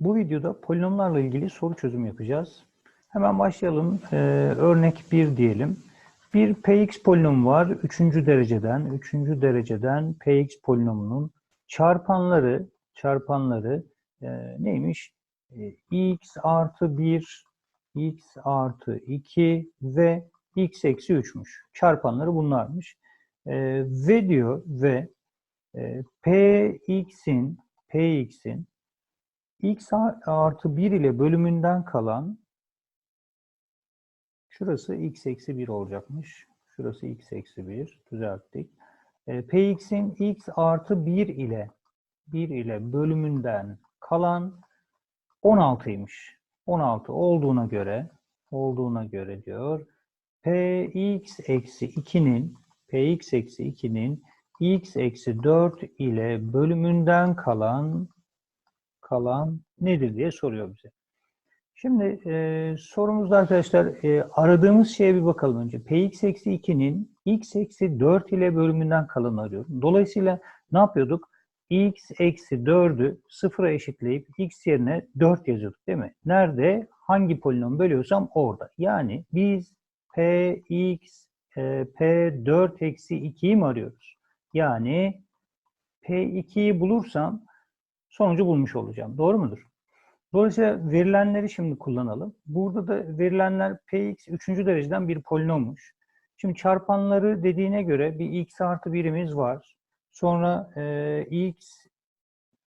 Bu videoda polinomlarla ilgili soru çözüm yapacağız. Hemen başlayalım. Ee, örnek 1 diyelim. Bir px polinomu var. Üçüncü dereceden, üçüncü dereceden px polinomunun çarpanları, çarpanları e, neymiş? E, x artı 1, x artı 2 ve x eksi 3'müş. Çarpanları bunlarmış. E, ve diyor ve e, px'in px'in x artı 1 ile bölümünden kalan şurası x eksi 1 olacakmış. Şurası x eksi 1 düzelttik. E, px'in x artı 1 ile 1 ile bölümünden kalan 16'ymış. 16 olduğuna göre olduğuna göre diyor px eksi 2'nin px eksi 2'nin x eksi 4 ile bölümünden kalan kalan nedir diye soruyor bize. Şimdi e, sorumuzda arkadaşlar e, aradığımız şeye bir bakalım önce. Px eksi 2'nin x eksi 4 ile bölümünden kalanı arıyorum. Dolayısıyla ne yapıyorduk? x eksi 4'ü sıfıra eşitleyip x yerine 4 yazıyorduk değil mi? Nerede? Hangi polinom bölüyorsam orada. Yani biz px e, p4 eksi 2'yi mi arıyoruz? Yani p2'yi bulursam sonucu bulmuş olacağım. Doğru mudur? Dolayısıyla verilenleri şimdi kullanalım. Burada da verilenler px 3. dereceden bir polinommuş. Şimdi çarpanları dediğine göre bir x artı birimiz var. Sonra e, x,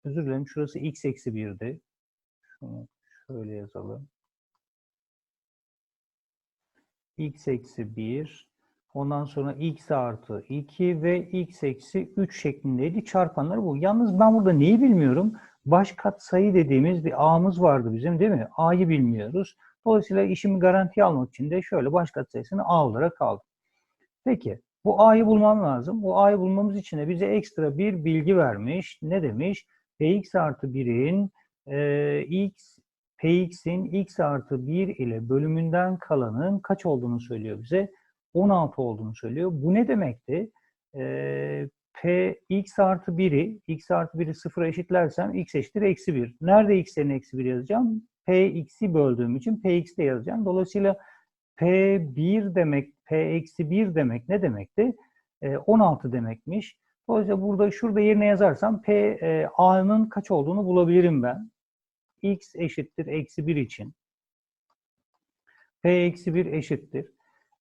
özür dilerim şurası x eksi 1'di. Şunu şöyle yazalım. x eksi 1, ondan sonra x artı 2 ve x eksi 3 şeklindeydi. Çarpanları bu. Yalnız ben burada neyi bilmiyorum? Baş katsayı dediğimiz bir a'mız vardı bizim değil mi? a'yı bilmiyoruz. Dolayısıyla işimi garantiye almak için de şöyle baş katsayısını a olarak aldım. Peki bu a'yı bulmam lazım. Bu a'yı bulmamız için de bize ekstra bir bilgi vermiş. Ne demiş? px artı 1'in e, x px'in x artı 1 ile bölümünden kalanın kaç olduğunu söylüyor bize. 16 olduğunu söylüyor. Bu ne demekti? E, p x artı 1'i x artı 1'i sıfıra eşitlersem x eşittir eksi 1. Nerede x eksi 1 yazacağım? p x'i böldüğüm için p x'de yazacağım. Dolayısıyla p1 demek, p eksi 1 demek ne demekti? E, 16 demekmiş. Dolayısıyla burada şurada yerine yazarsam p e, a'nın kaç olduğunu bulabilirim ben. x eşittir eksi 1 için. p eksi 1 eşittir.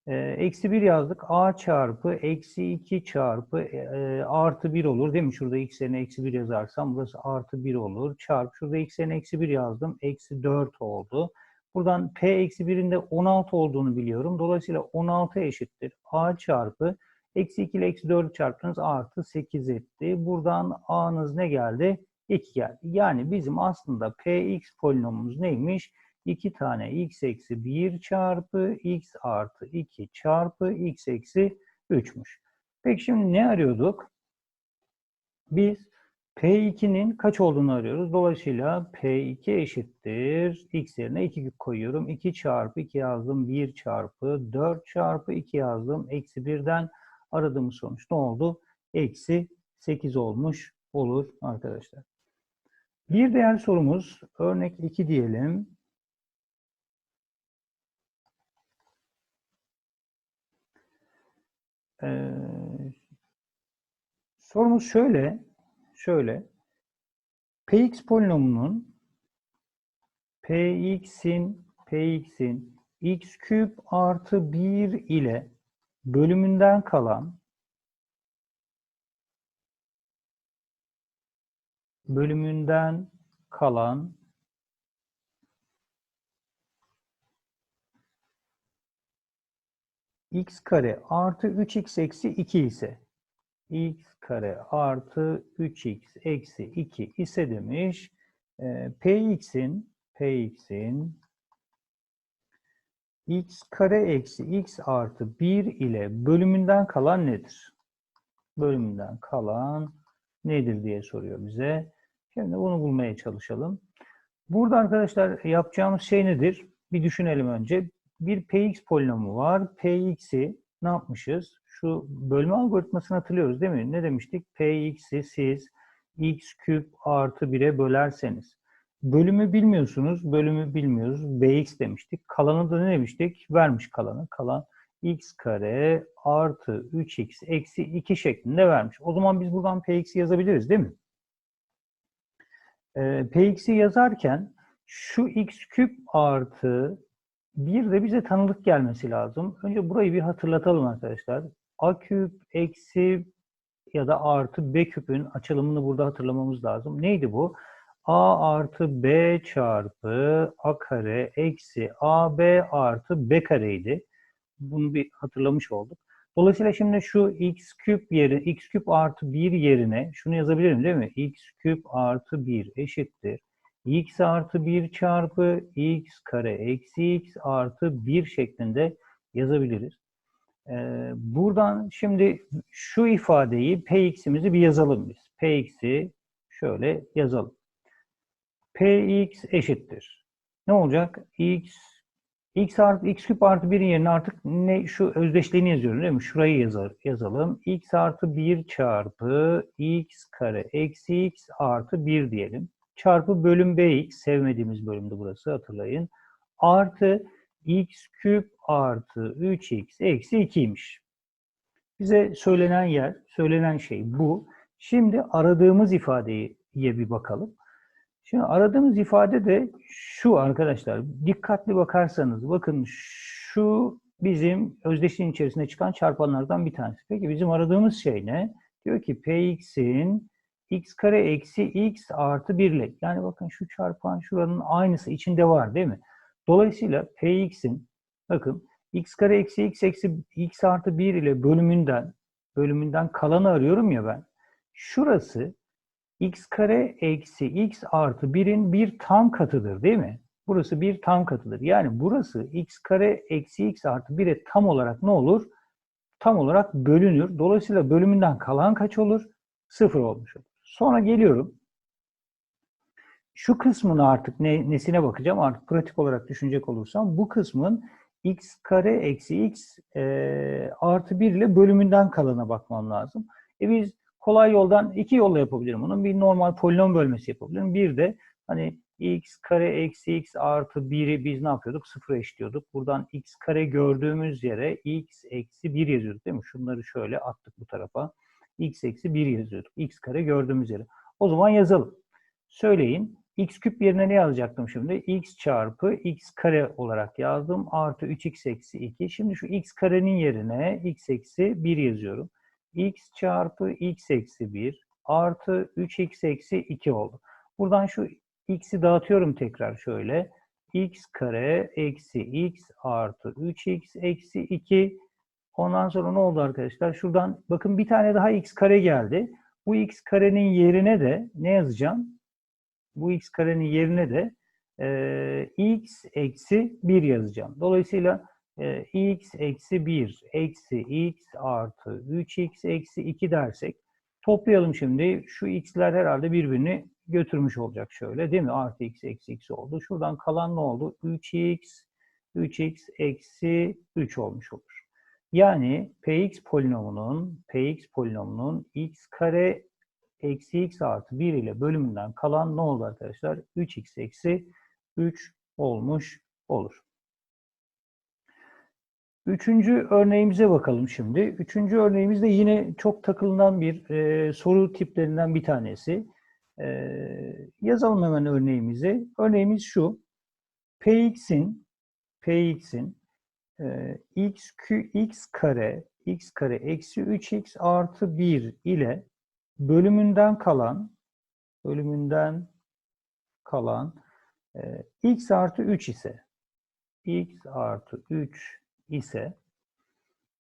E, eksi 1 yazdık. a çarpı eksi 2 çarpı e, artı 1 olur. Değil mi? Şurada x yerine eksi 1 yazarsam burası artı 1 olur. Çarpı şurada x yerine eksi 1 yazdım. Eksi 4 oldu. Buradan p eksi 1'in de 16 olduğunu biliyorum. Dolayısıyla 16 eşittir. a çarpı eksi 2 ile eksi 4'ü çarptınız artı 8 etti. Buradan a'nız ne geldi? 2 geldi. Yani bizim aslında px polinomumuz neymiş? 2 tane x eksi 1 çarpı x artı 2 çarpı x eksi 3'müş. Peki şimdi ne arıyorduk? Biz P2'nin kaç olduğunu arıyoruz. Dolayısıyla P2 eşittir. X yerine 2 koyuyorum. 2 çarpı 2 yazdım. 1 çarpı 4 çarpı 2 yazdım. Eksi 1'den aradığımız sonuç ne oldu? Eksi 8 olmuş olur arkadaşlar. Bir diğer sorumuz örnek 2 diyelim. Ee, sorumuz şöyle, şöyle. Px polinomunun Px'in Px'in x küp artı 1 ile bölümünden kalan bölümünden kalan x kare artı 3x eksi 2 ise x kare artı 3x eksi 2 ise demiş e, px'in px'in x kare eksi x artı 1 ile bölümünden kalan nedir? Bölümünden kalan nedir diye soruyor bize. Şimdi bunu bulmaya çalışalım. Burada arkadaşlar yapacağımız şey nedir? Bir düşünelim önce. Bir px polinomu var. px'i ne yapmışız? Şu bölme algoritmasını hatırlıyoruz değil mi? Ne demiştik? px'i siz x küp artı 1'e bölerseniz Bölümü bilmiyorsunuz. Bölümü bilmiyoruz. Bx demiştik. Kalanı da ne demiştik? Vermiş kalanı. Kalan x kare artı 3x eksi 2 şeklinde vermiş. O zaman biz buradan px'i yazabiliriz değil mi? Ee, px'i yazarken şu x küp artı bir de bize tanıdık gelmesi lazım. Önce burayı bir hatırlatalım arkadaşlar. a küp eksi ya da artı b küpün açılımını burada hatırlamamız lazım. Neydi bu? a artı b çarpı a kare eksi ab artı b kareydi. Bunu bir hatırlamış olduk. Dolayısıyla şimdi şu x küp yeri, x küp artı 1 yerine şunu yazabilirim değil mi? x küp artı 1 eşittir. X artı 1 çarpı x kare eksi x artı 1 şeklinde yazabiliriz. Ee, buradan şimdi şu ifadeyi px'imizi bir yazalım biz. px'i şöyle yazalım. px eşittir. Ne olacak? x x artı x küp artı 1'in yerine artık ne şu özdeşliğini yazıyorum değil mi? Şurayı yazar, yazalım. x artı 1 çarpı x kare eksi x artı 1 diyelim. Çarpı bölüm bx sevmediğimiz bölümde burası hatırlayın. Artı x küp artı 3x eksi 2'ymiş. Bize söylenen yer, söylenen şey bu. Şimdi aradığımız ifadeye bir bakalım. Şimdi aradığımız ifade de şu arkadaşlar. Dikkatli bakarsanız bakın şu bizim özdeşliğin içerisinde çıkan çarpanlardan bir tanesi. Peki bizim aradığımız şey ne? Diyor ki px'in x kare eksi x artı 1 ile. Yani bakın şu çarpan şuranın aynısı içinde var değil mi? Dolayısıyla px'in bakın x kare eksi x eksi x artı 1 ile bölümünden bölümünden kalanı arıyorum ya ben. Şurası x kare eksi x artı 1'in bir tam katıdır değil mi? Burası bir tam katıdır. Yani burası x kare eksi x artı 1'e tam olarak ne olur? Tam olarak bölünür. Dolayısıyla bölümünden kalan kaç olur? Sıfır olmuş olur. Sonra geliyorum. Şu kısmın artık ne, nesine bakacağım? Artık pratik olarak düşünecek olursam bu kısmın x kare eksi x e, artı 1 ile bölümünden kalana bakmam lazım. E biz kolay yoldan iki yolla yapabilirim bunu. Bir normal polinom bölmesi yapabilirim. Bir de hani x kare eksi x artı 1'i biz ne yapıyorduk? Sıfıra eşitliyorduk. Buradan x kare gördüğümüz yere x eksi 1 yazıyorduk değil mi? Şunları şöyle attık bu tarafa. X eksi 1 yazıyorduk. x kare gördüğümüz yere. O zaman yazalım. Söyleyin. x küp yerine ne yazacaktım şimdi? x çarpı x kare olarak yazdım. Artı 3x eksi 2. Şimdi şu x karenin yerine x eksi 1 yazıyorum x çarpı x eksi 1 artı 3x eksi 2 oldu. Buradan şu x'i dağıtıyorum tekrar şöyle. x kare eksi x artı 3x eksi 2. Ondan sonra ne oldu arkadaşlar? Şuradan bakın bir tane daha x kare geldi. Bu x karenin yerine de ne yazacağım? Bu x karenin yerine de e, x eksi 1 yazacağım. Dolayısıyla e, x eksi 1 eksi x artı 3x eksi 2 dersek toplayalım şimdi. Şu x'ler herhalde birbirini götürmüş olacak şöyle değil mi? Artı x eksi x oldu. Şuradan kalan ne oldu? 3x 3x eksi 3 olmuş olur. Yani px polinomunun px polinomunun x kare eksi x artı 1 ile bölümünden kalan ne oldu arkadaşlar? 3x eksi 3 olmuş olur. Üçüncü örneğimize bakalım şimdi. Üçüncü örneğimiz de yine çok takılınan bir e, soru tiplerinden bir tanesi. E, yazalım hemen örneğimizi. Örneğimiz şu. Px'in Px'in e, x, q, x kare x kare eksi 3x artı 1 ile bölümünden kalan bölümünden kalan e, x artı 3 ise x artı 3 ise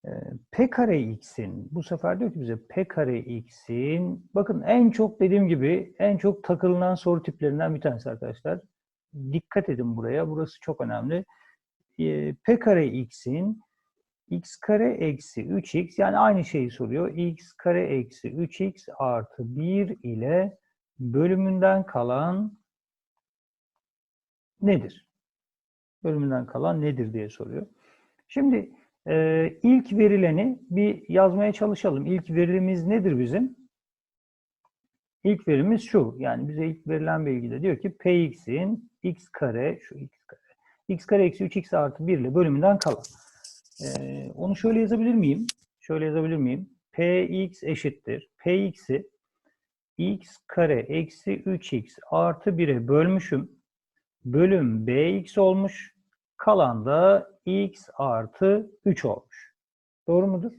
e, p kare x'in bu sefer diyor ki bize p kare x'in bakın en çok dediğim gibi en çok takılınan soru tiplerinden bir tanesi arkadaşlar. Dikkat edin buraya. Burası çok önemli. E, p kare x'in x kare eksi 3x yani aynı şeyi soruyor. x kare eksi 3x artı 1 ile bölümünden kalan nedir? Bölümünden kalan nedir diye soruyor. Şimdi e, ilk verileni bir yazmaya çalışalım. İlk verilimiz nedir bizim? İlk verimiz şu. Yani bize ilk verilen bilgide diyor ki px'in x kare, şu x kare, x kare eksi 3x artı 1 ile bölümünden kalan. Ee, onu şöyle yazabilir miyim? Şöyle yazabilir miyim? px eşittir. px'i x kare eksi 3x artı 1'e bölmüşüm. Bölüm bx olmuş. Kalan da x artı 3 olmuş. Doğru mudur?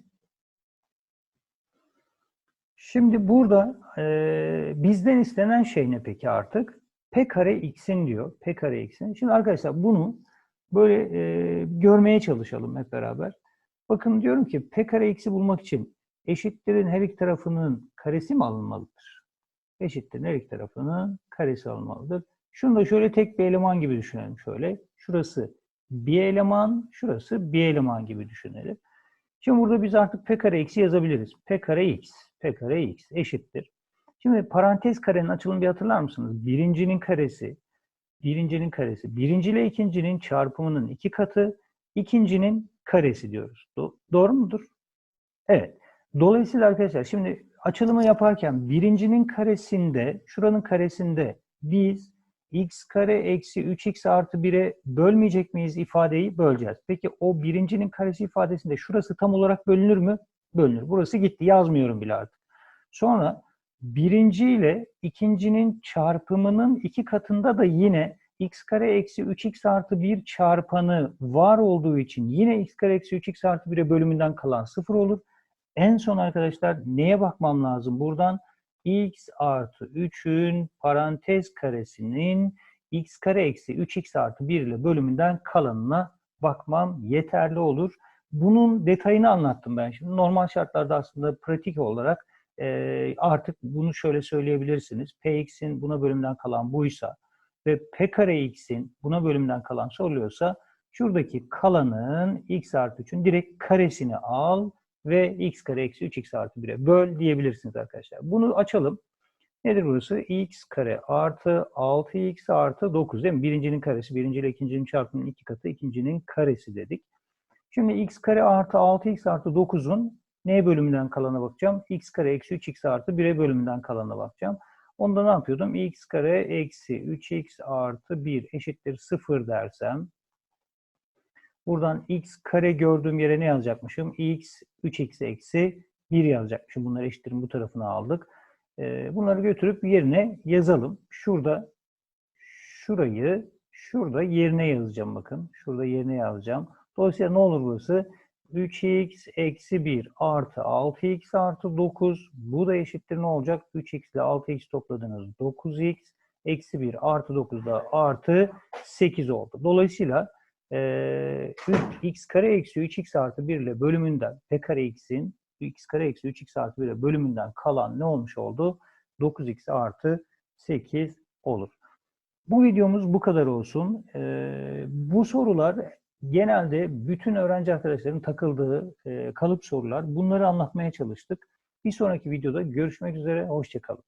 Şimdi burada e, bizden istenen şey ne peki artık? P kare x'in diyor. P kare x'in. Şimdi arkadaşlar bunu böyle e, görmeye çalışalım hep beraber. Bakın diyorum ki P kare x'i bulmak için eşitlerin her iki tarafının karesi mi alınmalıdır? Eşitlerin her iki tarafının karesi alınmalıdır. Şunu da şöyle tek bir eleman gibi düşünelim şöyle. Şurası bir eleman, şurası bir eleman gibi düşünelim. Şimdi burada biz artık p kare x'i yazabiliriz. p kare x, p kare x eşittir. Şimdi parantez karenin açılımı bir hatırlar mısınız? Birincinin karesi, birincinin karesi, birinci ile ikincinin çarpımının iki katı, ikincinin karesi diyoruz. Do- doğru mudur? Evet. Dolayısıyla arkadaşlar şimdi açılımı yaparken birincinin karesinde, şuranın karesinde biz x kare eksi 3x artı 1'e bölmeyecek miyiz ifadeyi? Böleceğiz. Peki o birincinin karesi ifadesinde şurası tam olarak bölünür mü? Bölünür. Burası gitti. Yazmıyorum bile artık. Sonra birinci ile ikincinin çarpımının iki katında da yine x kare eksi 3x artı 1 çarpanı var olduğu için yine x kare eksi 3x artı 1'e bölümünden kalan sıfır olur. En son arkadaşlar neye bakmam lazım buradan? x artı 3'ün parantez karesinin x kare eksi 3x artı 1 ile bölümünden kalanına bakmam yeterli olur. Bunun detayını anlattım ben şimdi. Normal şartlarda aslında pratik olarak e, artık bunu şöyle söyleyebilirsiniz. px'in buna bölümden kalan buysa ve p kare x'in buna bölümden kalan soruluyorsa şuradaki kalanın x artı 3'ün direkt karesini al ve x kare eksi 3x artı 1'e böl diyebilirsiniz arkadaşlar. Bunu açalım. Nedir burası? x kare artı 6x artı 9 değil mi? Birincinin karesi, birinci ile ikincinin çarpımının iki katı, ikincinin karesi dedik. Şimdi x kare artı 6x artı 9'un neye bölümünden kalana bakacağım? x kare eksi 3x artı 1'e bölümünden kalana bakacağım. Onda ne yapıyordum? x kare eksi 3x artı 1 eşittir 0 dersem Buradan x kare gördüğüm yere ne yazacakmışım? x 3x eksi 1 yazacakmışım. Bunları eşittirin bu tarafına aldık. Ee, bunları götürüp yerine yazalım. Şurada şurayı şurada yerine yazacağım bakın. Şurada yerine yazacağım. Dolayısıyla ne olur burası? 3x eksi 1 artı 6x artı 9. Bu da eşittir ne olacak? 3x ile 6x topladınız 9x. Eksi 1 artı 9 da artı 8 oldu. Dolayısıyla e, 3x kare eksi 3x artı 1 ile bölümünden p kare x'in x kare eksi 3x artı 1 ile bölümünden kalan ne olmuş oldu? 9x artı 8 olur. Bu videomuz bu kadar olsun. E, bu sorular genelde bütün öğrenci arkadaşların takıldığı kalıp sorular. Bunları anlatmaya çalıştık. Bir sonraki videoda görüşmek üzere. Hoşçakalın.